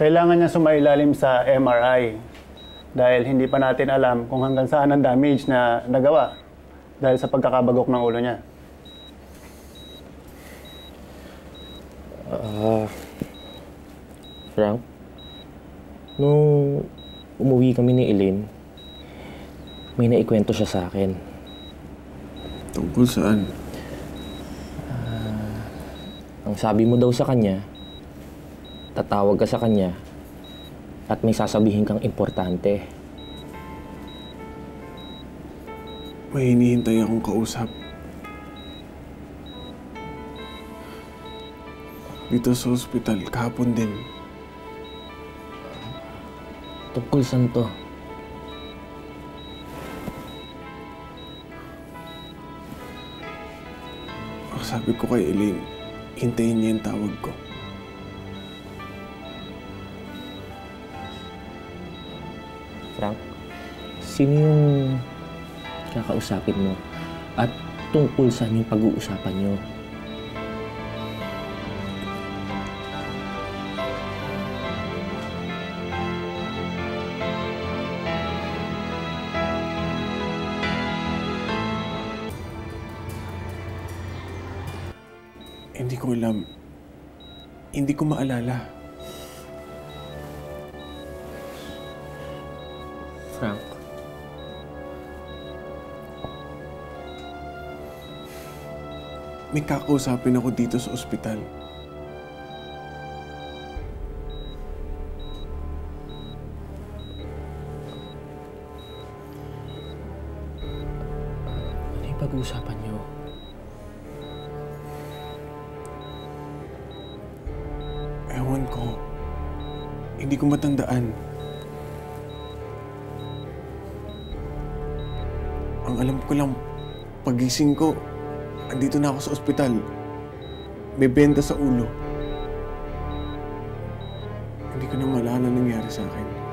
Kailangan niya sumailalim sa MRI dahil hindi pa natin alam kung hanggang saan ang damage na nagawa dahil sa pagkakabagok ng ulo niya. Frank, nung umuwi kami ni Elaine, may naikwento siya sa akin. Tungkol saan? Ang sabi mo daw sa kanya, tatawag ka sa kanya at may sasabihin kang importante. May hinihintay akong kausap. Dito sa ospital, kahapon din. Tungkol saan to? Sabi ko kay Elaine, hintayin niya yung tawag ko. Frank, sino yung kakausapin mo? At tungkol saan yung pag-uusapan nyo? Hindi ko alam. Hindi ko maalala. Frank, May kakausapin ako dito sa ospital. ano yung pag-uusapan nyo? Ewan ko. Hindi ko matandaan. Ang alam ko lang, pagising ko, andito na ako sa ospital. May benta sa ulo. Hindi ko na malala nangyari sa akin.